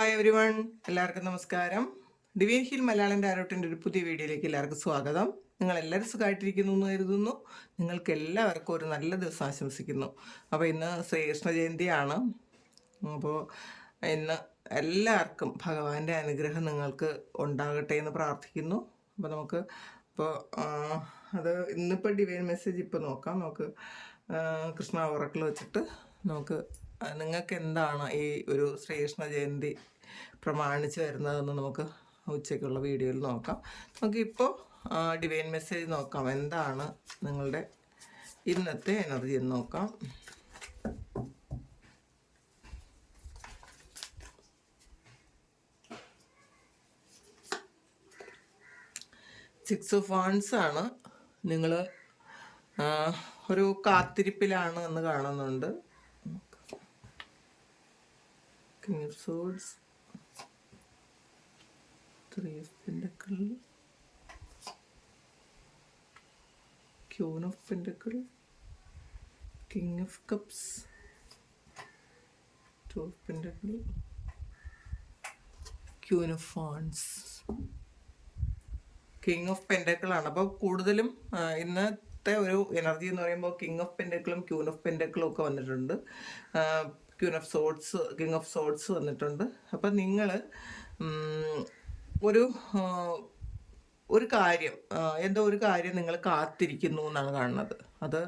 Hi every one എല്ലാവർക്കും നമസ്കാരം. Deviant hill Malayalam ഡയറക്ടറിന്റെ ഒരു പുതിയ വീഡിയോയിലേക്ക് എല്ലാവർക്കും സ്വാഗതം. നിങ്ങൾ എല്ലാവരും സുഖമായിട്ടിരിക്കുന്നു എന്ന് കരുതുന്നു. നിങ്ങൾക്ക് എല്ലാവർക്കും ഒരു നല്ല ദിവസം ആശംസിക്കുന്നു. അപ്പോൾ ഇന്ന് ശ്രീകൃഷ്ണ ജയന്തിയാണ്. അപ്പോൾ ഇന്ന് എല്ലാവർക്കും ഭഗവാന്റെ അനുഗ്രഹം നിങ്ങൾക്ക് ഉണ്ടാകട്ടെ എന്ന് പ്രാർത്ഥിക്കുന്നു. അപ്പോൾ നമുക്ക് ഇപ്പോൾ അത് ഇന്നിപ്പോൾ ഡിവൈൻ മെസ്സേജ് ഇപ്പോൾ നോക്കാം. നമുക്ക് കൃഷ്ണ ഉറക്കിൽ വെച്ചിട്ട് നമുക്ക് നിങ്ങൾക്ക് എന്താണ് ഈ ഒരു ശ്രീകൃഷ്ണ ജയന്തി പ്രമാണിച്ച് വരുന്നതെന്ന് നമുക്ക് ഉച്ചയ്ക്കുള്ള വീഡിയോയിൽ നോക്കാം. നമുക്കിപ്പോൾ ഡിവൈൻ മെസ്സേജ് നോക്കാം. എന്താണ് നിങ്ങളുടെ ഇന്നത്തെ എനർജി എന്ന് നോക്കാം. സിക്സ് ഓഫ് വാൺസ് ആണ്. നിങ്ങൾ ഒരു കാത്തിരിപ്പിലാണ് എന്ന് കാണുന്നുണ്ട്. King of swords three of pentacle queen of pentacle king of cups two of pentacle queen of phones king of pentacle ആണ്. അപ്പോൾ കൂടുതലും ഇന്നത്തെ ഒരു എനർജി എന്ന് പറയുമ്പോൾ കിങ് ഓഫ് പെൻഡക്കിളും ക്യൂൻ ഓഫ് പെൻഡക്കിളും ഒക്കെ വന്നിട്ടുണ്ട്. Queen of swords king of swords വന്നിട്ടുണ്ട്. അപ്പം നിങ്ങൾ ഒരു ഒരു കാര്യം എന്തോ ഒരു കാര്യം നിങ്ങൾ കാത്തിരിക്കുന്നു എന്നാണ് കാണുന്നത്. അത്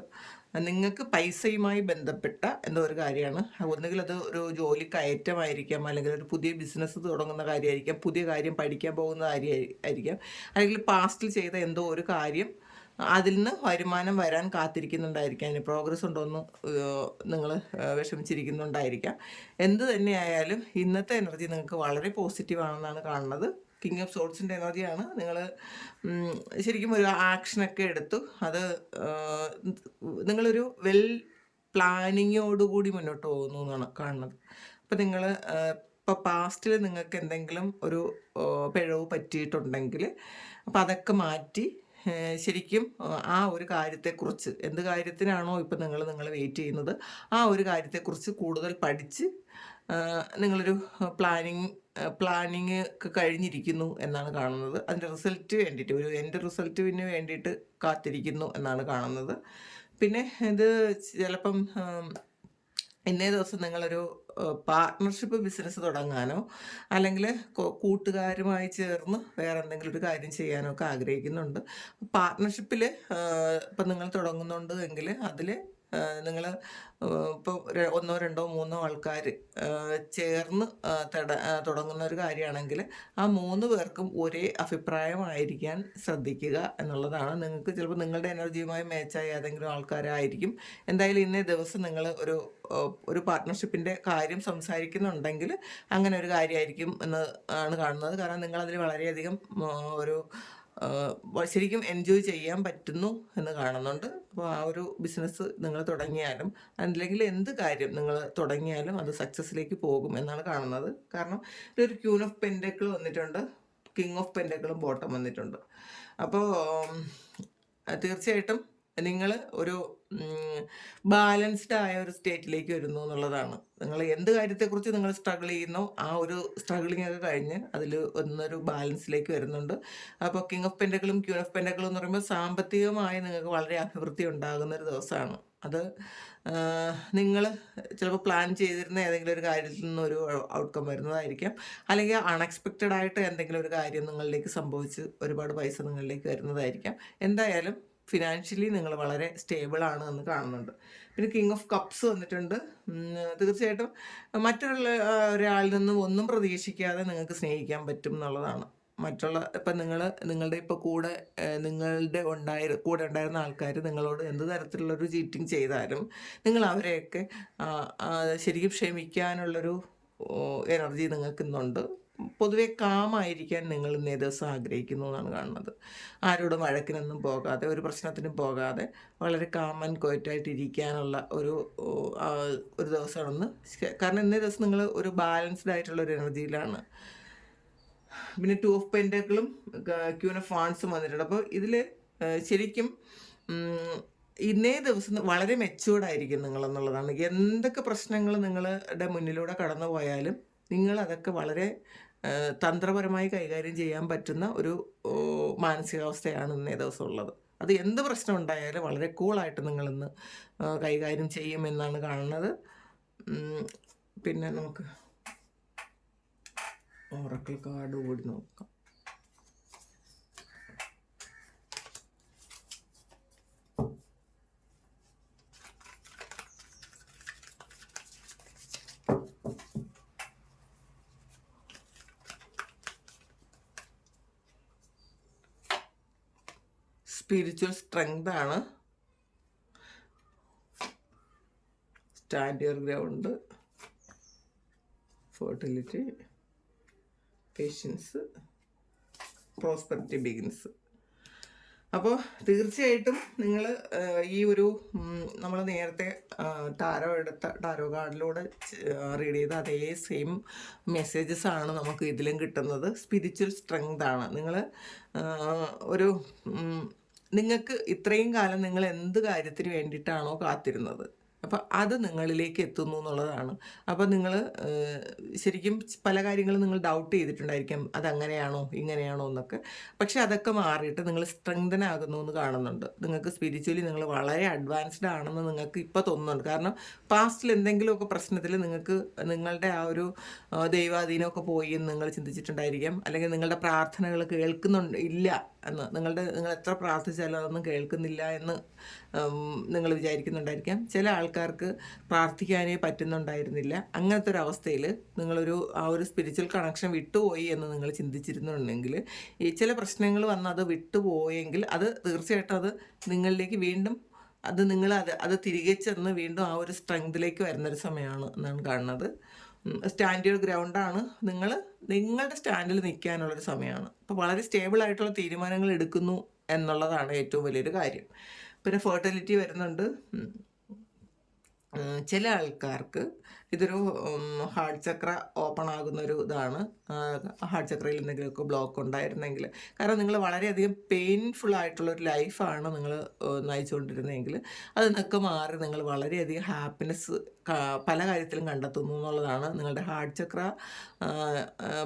നിങ്ങൾക്ക് പൈസയുമായി ബന്ധപ്പെട്ട എന്തോ ഒരു കാര്യമാണ്. ഒന്നുകിൽ അത് ഒരു ജോലി കയറ്റമായിരിക്കാം അല്ലെങ്കിൽ ഒരു പുതിയ ബിസിനസ് തുടങ്ങുന്ന കാര്യമായിരിക്കാം പുതിയ കാര്യം പഠിക്കാൻ പോകുന്ന കാര്യമായിരിക്കാം അല്ലെങ്കിൽ പാസ്റ്റിൽ ചെയ്ത എന്തോ ഒരു കാര്യം അതിൽ നിന്ന് വരുമാനം വരാൻ കാത്തിരിക്കുന്നുണ്ടായിരിക്കാം. അതിന് പ്രോഗ്രസ് ഉണ്ടോയെന്ന് നിങ്ങൾ വിഷമിച്ചിരിക്കുന്നുണ്ടായിരിക്കാം. എന്ത് തന്നെയായാലും ഇന്നത്തെ എനർജി നിങ്ങൾക്ക് വളരെ പോസിറ്റീവാണെന്നാണ് കാണുന്നത്. കിങ് ഓഫ് സോൾസിന്റെ എനർജിയാണ് നിങ്ങൾ ശരിക്കും ഒരു ആക്ഷനൊക്കെ എടുത്തു. അത് നിങ്ങളൊരു വെൽ പ്ലാനിങ്ങോടുകൂടി മുന്നോട്ട് പോകുന്നു എന്നാണ് കാണുന്നത്. അപ്പം നിങ്ങൾ ഇപ്പോൾ പാസ്റ്റിൽ നിങ്ങൾക്ക് എന്തെങ്കിലും ഒരു പിഴവ് പറ്റിയിട്ടുണ്ടെങ്കിൽ അപ്പോൾ അതൊക്കെ മാറ്റി ശരിക്കും ആ, ഒരു കാര്യത്തെക്കുറിച്ച്. എന്ത് കാര്യത്തിനാണോ ഇപ്പം നിങ്ങൾ നിങ്ങൾ വെയിറ്റ് ചെയ്യുന്നത്? ആ ഒരു കാര്യത്തെക്കുറിച്ച് കൂടുതൽ പഠിച്ച് നിങ്ങളൊരു പ്ലാനിങ് പ്ലാനിങ് ഒക്കെ കഴിഞ്ഞിരിക്കുന്നു എന്നാണ് കാണുന്നത്. അതിന്റെ റിസൾട്ട് വേണ്ടിയിട്ട് ഒരു എന്റെ റിസൾട്ടിന് വേണ്ടിയിട്ട് കാത്തിരിക്കുന്നു എന്നാണ് കാണുന്നത്. പിന്നെ ഇത് ചിലപ്പം ഇന്നേ ദിവസം നിങ്ങളൊരു പാർട്ട്ണർഷിപ്പ് ബിസിനസ് തുടങ്ങാനോ അല്ലെങ്കിൽ കൂട്ടുകാരുമായി ചേർന്ന് വേറെ എന്തെങ്കിലും ഒരു കാര്യം ചെയ്യാനോ ഒക്കെ ആഗ്രഹിക്കുന്നുണ്ട്. പാർട്ട്ണർഷിപ്പിൽ ഇപ്പം നിങ്ങൾ തുടങ്ങുന്നുണ്ട് എങ്കിൽ അതിൽ നിങ്ങൾ ഇപ്പോൾ ഒന്നോ രണ്ടോ മൂന്നോ ആൾക്കാർ ചേർന്ന് തട തുടങ്ങുന്ന ഒരു കാര്യമാണെങ്കിൽ ആ മൂന്ന് പേർക്കും ഒരേ അഭിപ്രായമായിരിക്കാൻ ശ്രദ്ധിക്കുക എന്നുള്ളതാണ്. നിങ്ങൾക്ക് ചിലപ്പോൾ നിങ്ങളുടെ എനർജിയുമായി മാച്ചായ ഏതെങ്കിലും ആൾക്കാരായിരിക്കും. എന്തായാലും ഇന്നേ ദിവസം നിങ്ങൾ ഒരു ഒരു പാർട്ട്ണർഷിപ്പിന്റെ കാര്യം സംസാരിക്കുന്നുണ്ടെങ്കിൽ അങ്ങനെ ഒരു കാര്യമായിരിക്കും എന്ന് ആണ് കാണുന്നത്. കാരണം നിങ്ങളതിൽ വളരെയധികം ഒരു ശരിക്കും എൻജോയ് ചെയ്യാൻ പറ്റുന്നു എന്ന് കാണുന്നുണ്ട്. അപ്പോൾ ആ ഒരു ബിസിനസ് നിങ്ങൾ തുടങ്ങിയാലും അല്ലെങ്കിൽ എന്ത് കാര്യം നിങ്ങൾ തുടങ്ങിയാലും അത് സക്സസ്സിലേക്ക് പോകും എന്നാണ് കാണുന്നത്. കാരണം ഒരു ക്യൂൺ ഓഫ് പെൻഡക്കിൾ വന്നിട്ടുണ്ട്. കിങ് ഓഫ് പെൻഡക്കിളും ബോട്ടം വന്നിട്ടുണ്ട്. അപ്പോൾ തീർച്ചയായിട്ടും നിങ്ങൾ ഒരു ബാലൻസ്ഡ് ആയ ഒരു സ്റ്റേറ്റിലേക്ക് വരുന്നു എന്നുള്ളതാണ്. നിങ്ങൾ എന്ത് കാര്യത്തെക്കുറിച്ച് നിങ്ങൾ സ്ട്രഗിൾ ചെയ്യുന്നോ ആ ഒരു സ്ട്രഗിളിംഗ് ഒക്കെ കഴിഞ്ഞ് അതിൽ ഒന്നൊരു ബാലൻസിലേക്ക് വരുന്നുണ്ട്. അപ്പോൾ കിങ് ഓഫ് പെൻഡകളും ക്യൂൻ ഓഫ് പെൻഡകളും എന്ന് പറയുമ്പോൾ സാമ്പത്തികമായി നിങ്ങൾക്ക് വളരെ അഭിവൃദ്ധി ഉണ്ടാകുന്ന ഒരു ദിവസമാണ്. അത് നിങ്ങൾ ചിലപ്പോൾ പ്ലാൻ ചെയ്തിരുന്ന ഏതെങ്കിലും ഒരു കാര്യത്തിൽ നിന്നൊരു ഔട്ട്കം വരുന്നതായിരിക്കാം. അല്ലെങ്കിൽ അൺഎക്സ്പെക്റ്റഡ് ആയിട്ട് എന്തെങ്കിലും ഒരു കാര്യം നിങ്ങളിലേക്ക് സംഭവിച്ച് ഒരുപാട് പൈസ നിങ്ങളിലേക്ക് വരുന്നതായിരിക്കാം. എന്തായാലും ഫിനാൻഷ്യലി നിങ്ങൾ വളരെ സ്റ്റേബിൾ ആണ് എന്ന് കാണുന്നുണ്ട്. പിന്നെ കിങ് ഓഫ് കപ്സ് വന്നിട്ടുണ്ട്. തീർച്ചയായിട്ടും മറ്റുള്ള ഒരാളിൽ നിന്നും ഒന്നും പ്രതീക്ഷിക്കാതെ നിങ്ങൾക്ക് സ്നേഹിക്കാൻ പറ്റും എന്നുള്ളതാണ്. മറ്റുള്ള ഇപ്പം നിങ്ങൾ നിങ്ങളുടെ ഇപ്പോൾ കൂടെ നിങ്ങളുടെ ഉണ്ടായി കൂടെ ഉണ്ടായിരുന്ന ആൾക്കാർ നിങ്ങളോട് എന്ത് തരത്തിലുള്ളൊരു ചീറ്റിംഗ് ചെയ്താലും നിങ്ങൾ അവരെയൊക്കെ ശരിക്കും ക്ഷമിക്കാനുള്ളൊരു എനർജി നിങ്ങൾക്ക് ഇന്നുണ്ട് പൊതുവെ കാമായിരിക്കാൻ നിങ്ങൾ ഇന്നേ ദിവസം ആഗ്രഹിക്കുന്നു എന്നാണ് കാണുന്നത്. ആരോടും വഴക്കിനൊന്നും പോകാതെ ഒരു പ്രശ്നത്തിനും പോകാതെ വളരെ കാമൻ കോയറ്റായിട്ട് ഇരിക്കാനുള്ള ഒരു ഒരു ദിവസമാണെന്ന് കാരണം ഇന്നേ ദിവസം നിങ്ങൾ ഒരു ബാലൻസ്ഡ് ആയിട്ടുള്ള ഒരു എനർജിയിലാണ്. പിന്നെ ടു ഓഫ് പെന്റക്കിളും ക്യൂൻ ഓഫ് ഫാൺസും വന്നിട്ടുണ്ട്. അപ്പോൾ ഇതിൽ ശരിക്കും ഇന്നേ ദിവസം വളരെ മെച്ചൂർഡ് നിങ്ങളെന്നുള്ളതാണ് എന്തൊക്കെ പ്രശ്നങ്ങൾ നിങ്ങളുടെ മുന്നിലൂടെ കടന്നു പോയാലും നിങ്ങളതൊക്കെ വളരെ തന്ത്രപരമായി കൈകാര്യം ചെയ്യാൻ പറ്റുന്ന ഒരു മാനസികാവസ്ഥയാണ് ഇന്നേ ദിവസം ഉള്ളത് അത് എന്ത് പ്രശ്നം ഉണ്ടായാലും വളരെ കൂളായിട്ട് നിങ്ങളിന്ന് കൈകാര്യം ചെയ്യുമെന്നാണ് കാണുന്നത്. പിന്നെ നമുക്ക് ഓറക്കിൾ കാർഡ് കൂടി നോക്കാം. സ്പിരിച്വൽ സ്ട്രെങ്ത് ആണ്. Stand your ground fertility patience prosperity begins അപ്പോൾ തീർച്ചയായിട്ടും നിങ്ങൾ ഈ ഒരു നമ്മൾ നേരത്തെ ടാരോ എടുത്ത ടാരോ കാർഡിലൂടെ റീഡ് ചെയ്ത അതേ സെയിം മെസ്സേജസ് ആണ് നമുക്ക് ഇതിലും കിട്ടുന്നത്. സ്പിരിച്വൽ സ്ട്രെങ്ത് ആണ്. നിങ്ങൾ ഒരു നിങ്ങൾക്ക് ഇത്രയും കാലം നിങ്ങൾ എന്ത് കാര്യത്തിന് വേണ്ടിയിട്ടാണോ കാത്തിരുന്നത്? അപ്പോൾ അത് നിങ്ങളിലേക്ക് എത്തുന്നു എന്നുള്ളതാണ്. അപ്പോൾ നിങ്ങൾ ശരിക്കും പല കാര്യങ്ങളും നിങ്ങൾ ഡൗട്ട് ചെയ്തിട്ടുണ്ടായിരിക്കും. അതങ്ങനെയാണോ ഇങ്ങനെയാണോ എന്നൊക്കെ. പക്ഷെ അതൊക്കെ മാറിയിട്ട് നിങ്ങൾ സ്ട്രെങ്തൻ ആകുന്നു എന്ന് കാണുന്നുണ്ട്. നിങ്ങൾക്ക് സ്പിരിച്വലി നിങ്ങൾ വളരെ അഡ്വാൻസ്ഡ് ആണെന്ന് നിങ്ങൾക്ക് ഇപ്പോൾ തോന്നുന്നുണ്ട്. കാരണം പാസ്റ്റിൽ എന്തെങ്കിലുമൊക്കെ പ്രശ്നത്തിൽ നിങ്ങൾക്ക് നിങ്ങളുടെ ആ ഒരു ദൈവാധീനമൊക്കെ പോയി എന്ന് നിങ്ങൾ ചിന്തിച്ചിട്ടുണ്ടായിരിക്കാം. അല്ലെങ്കിൽ നിങ്ങളുടെ പ്രാർത്ഥനകൾ കേൾക്കുന്നുണ്ട് ഇല്ല. എന്ന് നിങ്ങളുടെ നിങ്ങൾ എത്ര പ്രാർത്ഥിച്ചാലും അതൊന്നും കേൾക്കുന്നില്ല എന്ന് നിങ്ങൾ വിചാരിക്കുന്നുണ്ടായിരിക്കാം. ചില ആൾക്കാർക്ക് പ്രാർത്ഥിക്കാനേ പറ്റുന്നുണ്ടായിരുന്നില്ല. അങ്ങനത്തെ ഒരു അവസ്ഥയിൽ നിങ്ങളൊരു ആ ഒരു സ്പിരിച്വൽ കണക്ഷൻ വിട്ടുപോയി എന്ന് നിങ്ങൾ ചിന്തിച്ചിരുന്നുണ്ടെങ്കിൽ ഈ ചില പ്രശ്നങ്ങൾ വന്ന് അത് വിട്ടുപോയെങ്കിൽ അത് തീർച്ചയായിട്ടും അത് നിങ്ങളിലേക്ക് വീണ്ടും അത് നിങ്ങൾ അത് അത് തിരികെ ചെന്ന് വീണ്ടും ആ ഒരു സ്ട്രെങ്തിലേക്ക് വരുന്നൊരു സമയമാണ് എന്നാണ് കാണുന്നത്. സ്റ്റാൻഡ് യുവർ ഗ്രൗണ്ടാണ്. നിങ്ങൾ നിങ്ങളുടെ സ്റ്റാൻഡിൽ നിൽക്കാനുള്ളൊരു സമയമാണ്. അപ്പോൾ വളരെ സ്റ്റേബിൾ ആയിട്ടുള്ള തീരുമാനങ്ങൾ എടുക്കുന്നു എന്നുള്ളതാണ് ഏറ്റവും വലിയൊരു കാര്യം. പിന്നെ ഫെർട്ടിലിറ്റി വരുന്നുണ്ട്. ചില ആൾക്കാർക്ക് ഇതൊരു ഹാർട്ട് ചക്ര ഓപ്പൺ ആകുന്ന ഒരു ഇതാണ് ഹാർട്ട് ചക്രയിൽ എന്തെങ്കിലുമൊക്കെ ബ്ലോക്ക് ഉണ്ടായിരുന്നെങ്കിൽ. കാരണം നിങ്ങൾ വളരെയധികം പെയിൻഫുൾ ആയിട്ടുള്ള ഒരു ലൈഫാണ് നിങ്ങൾ നയിച്ചുകൊണ്ടിരുന്നതെങ്കിൽ അത് നിന്നൊക്കെ മാറി നിങ്ങൾ വളരെയധികം ഹാപ്പിനെസ് പല കാര്യത്തിലും കണ്ടെത്തുന്നു എന്നുള്ളതാണ് നിങ്ങളുടെ ഹാർട്ട് ചക്ര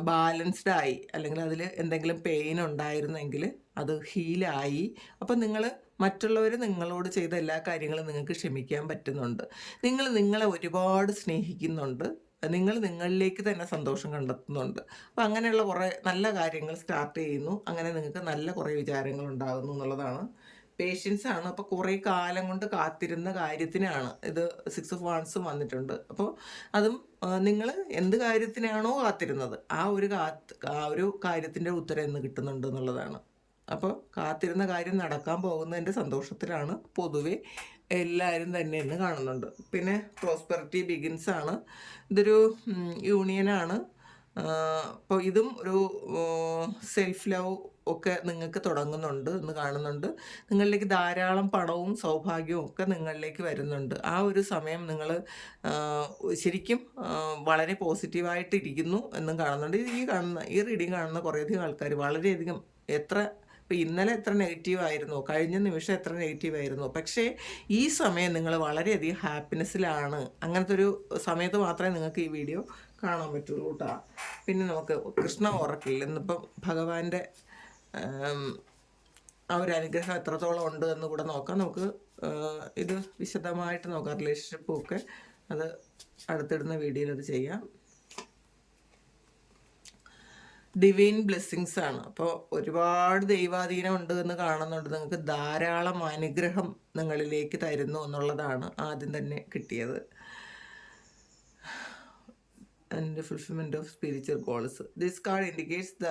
ബാലൻസ്ഡ് ആയി അല്ലെങ്കിൽ അതിൽ എന്തെങ്കിലും പെയിൻ ഉണ്ടായിരുന്നെങ്കിൽ അത് ഹീലായി. അപ്പം നിങ്ങൾ മറ്റുള്ളവർ നിങ്ങളോട് ചെയ്ത എല്ലാ കാര്യങ്ങളും നിങ്ങൾക്ക് ക്ഷമിക്കാൻ പറ്റുന്നുണ്ട്. നിങ്ങൾ നിങ്ങളെ ഒരുപാട് സ്നേഹിക്കുന്നുണ്ട്. നിങ്ങൾ നിങ്ങളിലേക്ക് തന്നെ സന്തോഷം കണ്ടെത്തുന്നുണ്ട്. അപ്പം അങ്ങനെയുള്ള കുറേ നല്ല കാര്യങ്ങൾ സ്റ്റാർട്ട് ചെയ്യുന്നു. അങ്ങനെ നിങ്ങൾക്ക് നല്ല കുറേ വിചാരങ്ങൾ ഉണ്ടാകുന്നു എന്നുള്ളതാണ്. പേഷ്യൻസ് ആണ്. അപ്പോൾ കുറേ കാലം കൊണ്ട് കാത്തിരുന്ന കാര്യത്തിനാണ്. ഇത് സിക്സ് ഓഫ് വൺസും വന്നിട്ടുണ്ട്. അപ്പോൾ അതും നിങ്ങൾ എന്ത് കാര്യത്തിനാണോ കാത്തിരുന്നത്. ആ ഒരു കാ ആ ഒരു കാര്യത്തിന്റെ ഉത്തരം ഇന്ന് കിട്ടുന്നുണ്ട് എന്നുള്ളതാണ്. അപ്പോൾ കാത്തിരുന്ന കാര്യം നടക്കാൻ പോകുന്നതിന്റെ സന്തോഷത്തിലാണ് പൊതുവെ എല്ലാവരും തന്നെ ഇന്ന് കാണുന്നുണ്ട്. പിന്നെ പ്രോസ്പെറിറ്റി ബിഗിൻസ് ആണ്. ഇതൊരു യൂണിയനാണ് അപ്പോൾ ഇതും ഒരു സെൽഫ് ലവ് ഒക്കെ നിങ്ങൾക്ക് തുടങ്ങുന്നുണ്ട് എന്ന് കാണുന്നുണ്ട്. നിങ്ങളിലേക്ക് ധാരാളം പണവും സൗഭാഗ്യവും ഒക്കെ നിങ്ങളിലേക്ക് വരുന്നുണ്ട്. ആ ഒരു സമയം നിങ്ങൾ ശരിക്കും വളരെ പോസിറ്റീവായിട്ട് ഇരിക്കുന്നു എന്നും കാണുന്നുണ്ട്. ഈ കാണുന്ന ഈ റീഡിങ് കാണുന്ന കുറേയധികം ആൾക്കാർ വളരെയധികം എത്ര ഇപ്പോൾ ഇന്നലെ എത്ര നെഗറ്റീവ് ആയിരുന്നു? കഴിഞ്ഞ നിമിഷം എത്ര നെഗറ്റീവ് ആയിരുന്നു? പക്ഷേ ഈ സമയം നിങ്ങൾ വളരെയധികം ഹാപ്പിനെസ്സിലാണ് അങ്ങനത്തെ ഒരു സമയത്ത് മാത്രമേ നിങ്ങൾക്ക് ഈ വീഡിയോ കാണാൻ പറ്റുള്ളൂ കേട്ടോ പിന്നെ നമുക്ക് കൃഷ്ണ ഓറക്കില്ല ഇന്നിപ്പം ഭഗവാന്റെ ആ ഒരു അനുഗ്രഹം എത്രത്തോളം ഉണ്ട് എന്ന് കൂടെ നോക്കാം. നമുക്ക് ഇത് വിശദമായിട്ട് നോക്കാം. റിലേഷൻഷിപ്പും ഒക്കെ അത് അടുത്തിടുന്ന വീഡിയോയിൽ അത് ചെയ്യാം. ഡിവൈൻ ബ്ലെസ്സിങ്സ് ആണ്. അപ്പോൾ ഒരുപാട് ദൈവാധീനം ഉണ്ട് എന്ന് കാണുന്നുണ്ട്. നിങ്ങൾക്ക് ധാരാളം അനുഗ്രഹം നിങ്ങളിലേക്ക് തരുന്നു എന്നുള്ളതാണ് ആദ്യം തന്നെ കിട്ടിയത്. And fulfilment of spiritual goals this card indicates the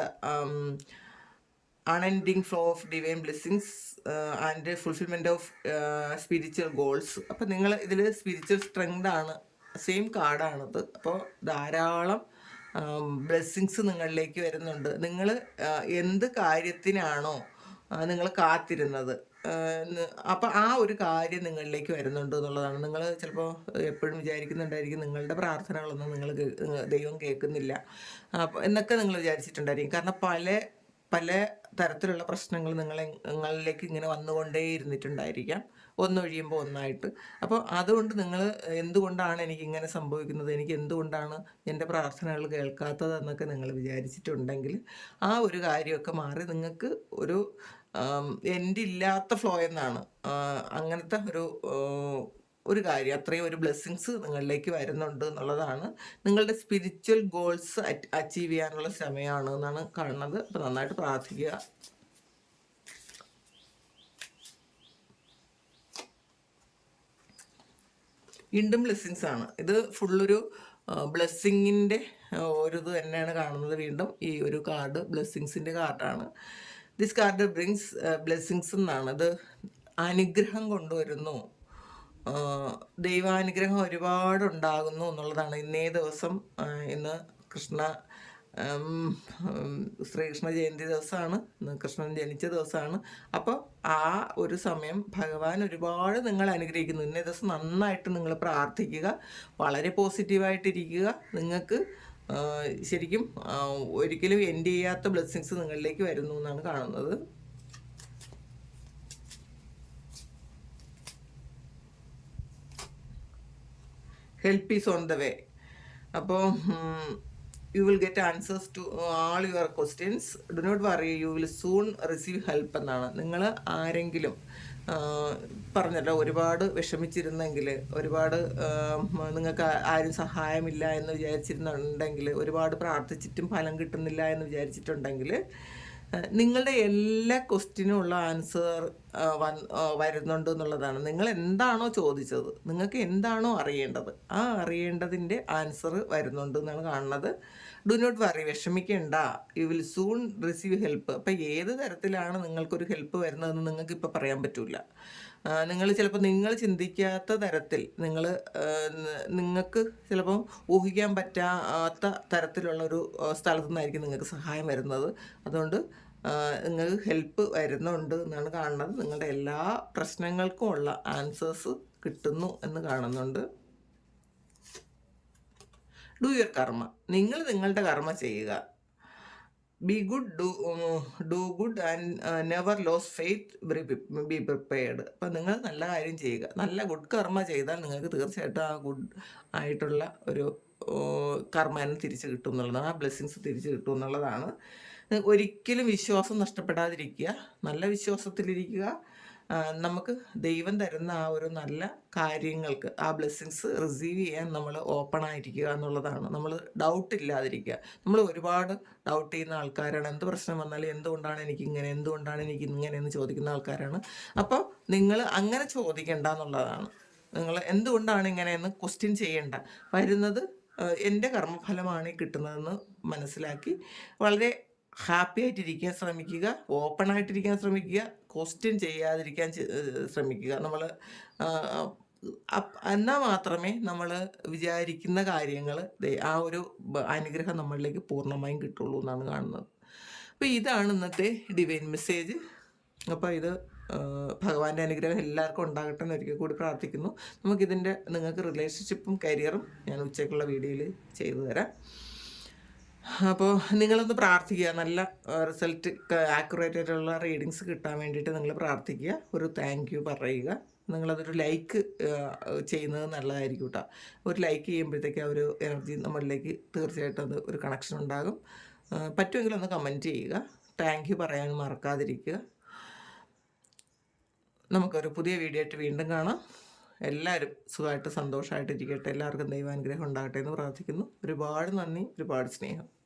unending flow of divine blessings and fulfilment of spiritual goals. അപ്പോൾ നിങ്ങൾ ഇതിൽ സ്പിരിച്വൽ സ്ട്രെങ്ത് ആണ്. സെയിം കാർഡാണത് അപ്പോൾ ധാരാളം ബ്ലെസ്സിങ്സ് നിങ്ങളിലേക്ക് വരുന്നുണ്ട്. നിങ്ങൾ എന്ത് കാര്യത്തിനാണോ നിങ്ങൾ കാത്തിരുന്നത്? അപ്പം ആ ഒരു കാര്യം നിങ്ങളിലേക്ക് വരുന്നുണ്ട് എന്നുള്ളതാണ്. നിങ്ങൾ ചിലപ്പോൾ എപ്പോഴും വിചാരിക്കുന്നുണ്ടായിരിക്കും നിങ്ങളുടെ പ്രാർത്ഥനകളൊന്നും നിങ്ങൾ ദൈവം കേൾക്കുന്നില്ല. അപ്പോൾ എന്നൊക്കെ നിങ്ങൾ വിചാരിച്ചിട്ടുണ്ടായിരിക്കും. കാരണം പല പല തരത്തിലുള്ള പ്രശ്നങ്ങൾ നിങ്ങളെ നിങ്ങളിലേക്ക് ഇങ്ങനെ വന്നുകൊണ്ടേ ഇരുന്നിട്ടുണ്ടായിരിക്കാം ഒന്നൊഴിയുമ്പോൾ ഒന്നായിട്ട്. അപ്പോൾ അതുകൊണ്ട് നിങ്ങൾ എന്തുകൊണ്ടാണ് എനിക്ക് ഇങ്ങനെ സംഭവിക്കുന്നത്? എനിക്ക് എന്തുകൊണ്ടാണ് എന്റെ പ്രാർത്ഥനകൾ കേൾക്കാത്തതെന്നൊക്കെ നിങ്ങൾ വിചാരിച്ചിട്ടുണ്ടെങ്കിൽ ആ ഒരു കാര്യമൊക്കെ മാറി നിങ്ങൾക്ക് ഒരു എന്റെ ഇല്ലാത്ത ഫ്ലോ എന്നാണ്. അങ്ങനത്തെ ഒരു ഒരു കാര്യം. അത്രയും ഒരു ബ്ലെസ്സിങ്സ് നിങ്ങളിലേക്ക് വരുന്നുണ്ട് എന്നുള്ളതാണ് നിങ്ങളുടെ സ്പിരിച്വൽ ഗോൾസ് അച്ചീവ് ചെയ്യാനുള്ള സമയമാണ് എന്നാണ് കാണുന്നത്. അപ്പോൾ നന്നായിട്ട് പ്രാർത്ഥിക്കുക. വീണ്ടും ബ്ലെസ്സിങ്സ് ആണ്. ഇത് ഫുള്ളൊരു ബ്ലെസ്സിങ്ങിന്റെ ഒരു ഇത് തന്നെയാണ് കാണുന്നത് വീണ്ടും. ഈ ഒരു കാർഡ് ബ്ലെസ്സിങ്സിന്റെ കാർഡാണ് ദിസ് കാർഡ് ബ്രിങ്സ് ബ്ലെസ്സിങ്സ് എന്നാണ്. അത് അനുഗ്രഹം കൊണ്ടുവരുന്നു. ദൈവാനുഗ്രഹം ഒരുപാട് ഉണ്ടാകുന്നു എന്നുള്ളതാണ്. ഇന്നേ ദിവസം ഇന്ന് കൃഷ്ണ ശ്രീകൃഷ്ണ ജയന്തി ദിവസമാണ് കൃഷ്ണൻ ജനിച്ച ദിവസമാണ്. അപ്പോൾ ആ ഒരു സമയം ഭഗവാൻ ഒരുപാട് നിങ്ങൾ അനുഗ്രഹിക്കുന്നു. ഇന്നേ ദിവസം നന്നായിട്ട് നിങ്ങൾ പ്രാർത്ഥിക്കുക വളരെ പോസിറ്റീവായിട്ടിരിക്കുക. നിങ്ങൾക്ക് ശരിക്കും ഒരിക്കലും എൻഡ് ചെയ്യാത്ത ബ്ലെസ്സിങ്സ് നിങ്ങളിലേക്ക് വരുന്നു എന്നാണ് കാണുന്നത്. Help is on the way അപ്പോൾ you will get answers to all your questions do not worry you will soon receive help എന്നാണ്. നിങ്ങൾ ആരെങ്കിലും പറഞ്ഞല്ലോ ഒരുപാട് വിഷമിച്ചിരുന്നെങ്കിൽ ഒരുപാട് നിങ്ങൾക്ക് ആരും സഹായമില്ല എന്ന് വിചാരിച്ചിരുന്നുണ്ടെങ്കിൽ ഒരുപാട് പ്രാർത്ഥിച്ചിട്ടും ഫലം കിട്ടുന്നില്ല എന്ന് വിചാരിച്ചിട്ടുണ്ടെങ്കിൽ നിങ്ങളുടെ എല്ലാ ക്വസ്റ്റിനും ഉള്ള ആൻസർ വരുന്നുണ്ട് എന്നുള്ളതാണ്. നിങ്ങൾ എന്താണോ ചോദിച്ചത് നിങ്ങൾക്ക് എന്താണോ അറിയേണ്ടത് ആ അറിയേണ്ടതിന്റെ ആൻസർ വരുന്നുണ്ട് എന്നാണ് കാണുന്നത്. ഡു നോട്ട് വറി വിഷമിക്കേണ്ട. You will soon receive help. അപ്പം ഏത് തരത്തിലാണ് നിങ്ങൾക്കൊരു ഹെൽപ്പ് വരുന്നതെന്ന് നിങ്ങൾക്ക് ഇപ്പോൾ പറയാൻ പറ്റില്ല നിങ്ങൾ ചിലപ്പോൾ നിങ്ങൾ ചിന്തിക്കാത്ത തരത്തിൽ നിങ്ങൾ നിങ്ങൾക്ക് ചിലപ്പോൾ ഊഹിക്കാൻ പറ്റാത്ത തരത്തിലുള്ള ഒരു സ്ഥലത്തു നിന്നായിരിക്കും നിങ്ങൾക്ക് സഹായം വരുന്നത്. അതുകൊണ്ട് നിങ്ങൾക്ക് ഹെൽപ്പ് വരുന്നുണ്ട് എന്നാണ് കാണുന്നത്. നിങ്ങളുടെ എല്ലാ പ്രശ്നങ്ങൾക്കും ഉള്ള ആൻസേഴ്സ് കിട്ടുന്നു എന്ന് കാണുന്നുണ്ട്. ഡു യുവർ കർമ്മ നിങ്ങൾ നിങ്ങളുടെ കർമ്മ ചെയ്യുക. Be good do do good and never lose faith be prepared അപ്പം നിങ്ങൾ നല്ല കാര്യം ചെയ്യുക. നല്ല ഗുഡ് കർമ്മ ചെയ്താൽ നിങ്ങൾക്ക് തീർച്ചയായിട്ടും ആ ഗുഡ് ആയിട്ടുള്ള ഒരു കർമ്മനെ കർമ്മ തിരിച്ച് കിട്ടും എന്നുള്ളതാണ്. ആ ബ്ലെസ്സിങ്സ് തിരിച്ച് കിട്ടും എന്നുള്ളതാണ്. ഒരിക്കലും വിശ്വാസം നഷ്ടപ്പെടാതിരിക്കുക. നല്ല വിശ്വാസത്തിലിരിക്കുക. നമുക്ക് ദൈവം തരുന്ന ആ ഒരു നല്ല കാര്യങ്ങൾക്ക് ആ ബ്ലെസ്സിങ്സ് റിസീവ് ചെയ്യാൻ നമ്മൾ ഓപ്പൺ ആയിരിക്കുക എന്നുള്ളതാണ്. നമ്മൾ ഡൗട്ട് ഇല്ലാതിരിക്കുക. നമ്മൾ ഒരുപാട് ഡൗട്ട് ചെയ്യുന്ന ആൾക്കാരാണ്. എന്ത് പ്രശ്നം വന്നാലും എന്തുകൊണ്ടാണ് എനിക്ക് ഇങ്ങനെ എന്തുകൊണ്ടാണ് എനിക്ക് ഇങ്ങനെ എന്ന് ചോദിക്കുന്ന ആൾക്കാരാണ്. അപ്പോൾ നിങ്ങൾ അങ്ങനെ ചോദിക്കേണ്ട എന്നുള്ളതാണ്. നിങ്ങൾ എന്തുകൊണ്ടാണ് ഇങ്ങനെയെന്ന് ക്വസ്റ്റ്യൻ ചെയ്യേണ്ട. വരുന്നത് എന്റെ കർമ്മഫലമാണ് കിട്ടുന്നതെന്ന് മനസ്സിലാക്കി വളരെ ഹാപ്പി ആയിട്ടിരിക്കാൻ ശ്രമിക്കുക ഓപ്പൺ ആയിട്ടിരിക്കാൻ ശ്രമിക്കുക ക്വസ്റ്റ്യൻ ചെയ്യാതിരിക്കാൻ ശ്രമിക്കുക. നമ്മൾ എന്നാൽ മാത്രമേ നമ്മൾ വിചാരിക്കുന്ന കാര്യങ്ങൾ ആ ഒരു അനുഗ്രഹം നമ്മളിലേക്ക് പൂർണമായും കിട്ടുള്ളൂ എന്നാണ് കാണുന്നത്. അപ്പോൾ ഇതാണ് ഇന്നത്തെ ഡിവൈൻ മെസ്സേജ് അപ്പോൾ ഇത് ഭഗവാന്റെ അനുഗ്രഹം എല്ലാവർക്കും ഉണ്ടാകട്ടെ എന്ന് ഒരിക്കൽ കൂടി പ്രാർത്ഥിക്കുന്നു. നമുക്കിതിന്റെ നിങ്ങൾക്ക് റിലേഷൻഷിപ്പും കരിയറും ഞാൻ ഉച്ചയ്ക്കുള്ള വീഡിയോയിൽ ചെയ്തു തരാം. അപ്പോൾ നിങ്ങളൊന്ന് പ്രാർത്ഥിക്കുക. നല്ല റിസൾട്ട് ആക്യുറേറ്റ് ആയിട്ടുള്ള റീഡിങ്സ് കിട്ടാൻ വേണ്ടിയിട്ട് നിങ്ങൾ പ്രാർത്ഥിക്കുക. ഒരു താങ്ക് യു പറയുക. നിങ്ങളതൊരു ലൈക്ക് ചെയ്യുന്നത് നല്ലതായിരിക്കും കേട്ടോ ഒരു ലൈക്ക് ചെയ്യുമ്പോഴത്തേക്ക് ഒരു എനർജി നമ്മളിലേക്ക് തീർച്ചയായിട്ടും അത് ഒരു കണക്ഷൻ ഉണ്ടാകും. പറ്റുമെങ്കിൽ ഒന്ന് കമന്റ് ചെയ്യുക. താങ്ക് യു പറയാൻ മറക്കാതിരിക്കുക. നമുക്കൊരു പുതിയ വീഡിയോ ആയിട്ട് വീണ്ടും കാണാം. എല്ലാവരും സുഖമായിട്ട് സന്തോഷമായിട്ടിരിക്കട്ടെ. എല്ലാവർക്കും ദൈവാനുഗ്രഹം ഉണ്ടാകട്ടെ എന്ന് പ്രാർത്ഥിക്കുന്നു. ഒരുപാട് നന്ദി ഒരുപാട് സ്നേഹം.